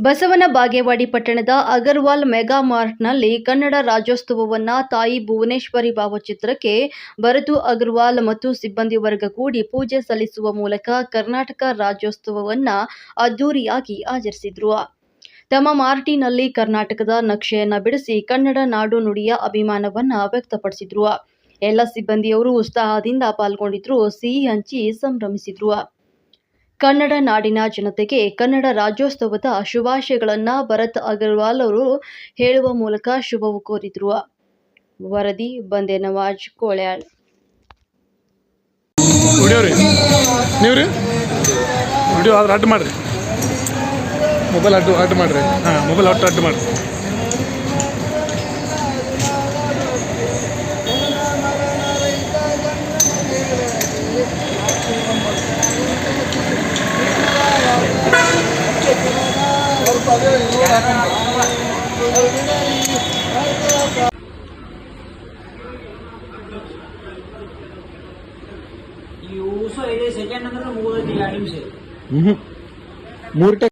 ಬಸವನ ಬಾಗೇವಾಡಿ ಪಟ್ಟಣದ ಅಗರ್ವಾಲ್ ಮೆಗಾ ಮಾರ್ಟ್ನಲ್ಲಿ ಕನ್ನಡ ರಾಜ್ಯೋತ್ಸವವನ್ನ ತಾಯಿ ಭುವನೇಶ್ವರಿ ಭಾವಚಿತ್ರಕ್ಕೆ ಭರತು ಅಗರ್ವಾಲ್ ಮತ್ತು ಸಿಬ್ಬಂದಿ ವರ್ಗ ಕೂಡಿ ಪೂಜೆ ಸಲ್ಲಿಸುವ ಮೂಲಕ ಕರ್ನಾಟಕ ರಾಜ್ಯೋತ್ಸವವನ್ನ ಅದ್ದೂರಿಯಾಗಿ ಆಚರಿಸಿದರು. ತಮ್ಮ ಮಾರ್ಟಿನಲ್ಲಿ ಕರ್ನಾಟಕದ ನಕ್ಷೆಯನ್ನ ಬಿಡಿಸಿ ಕನ್ನಡ ನಾಡು ನುಡಿಯ ಅಭಿಮಾನವನ್ನ ವ್ಯಕ್ತಪಡಿಸಿದ್ರು. ಎಲ್ಲ ಸಿಬ್ಬಂದಿಯವರು ಉತ್ಸಾಹದಿಂದ ಪಾಲ್ಗೊಂಡಿದ್ರು. ಸಿಹಿ ಹಂಚಿ ಸಂಭ್ರಮಿಸಿದ್ರು. ಕನ್ನಡ ನಾಡಿನ ಜನತೆಗೆ ಕನ್ನಡ ರಾಜ್ಯೋತ್ಸವದ ಶುಭಾಶಯಗಳನ್ನ ಭರತ್ ಅಗರ್ವಾಲ್ ಅವರು ಹೇಳುವ ಮೂಲಕ ಶುಭವು ಕೋರಿದ್ರು. ವರದಿ, ಬಂದೆ ನವಾಜ್, ಕೋಳ್ಯಾಳ್. ಮಾಡಿರಿ. ಮೊಬೈಲ್ ಅಡ್ಡು ಅಡ್ಡು ಮಾಡ್ರಿ. ಹಾಂ, ಮೊಬೈಲ್ ಅಡ್ಡು ಅಡ್ಡು ಮಾಡಿರಿ. યુસો એટલે સેકન્ડ નંબરનું મૂળ છે મૂળ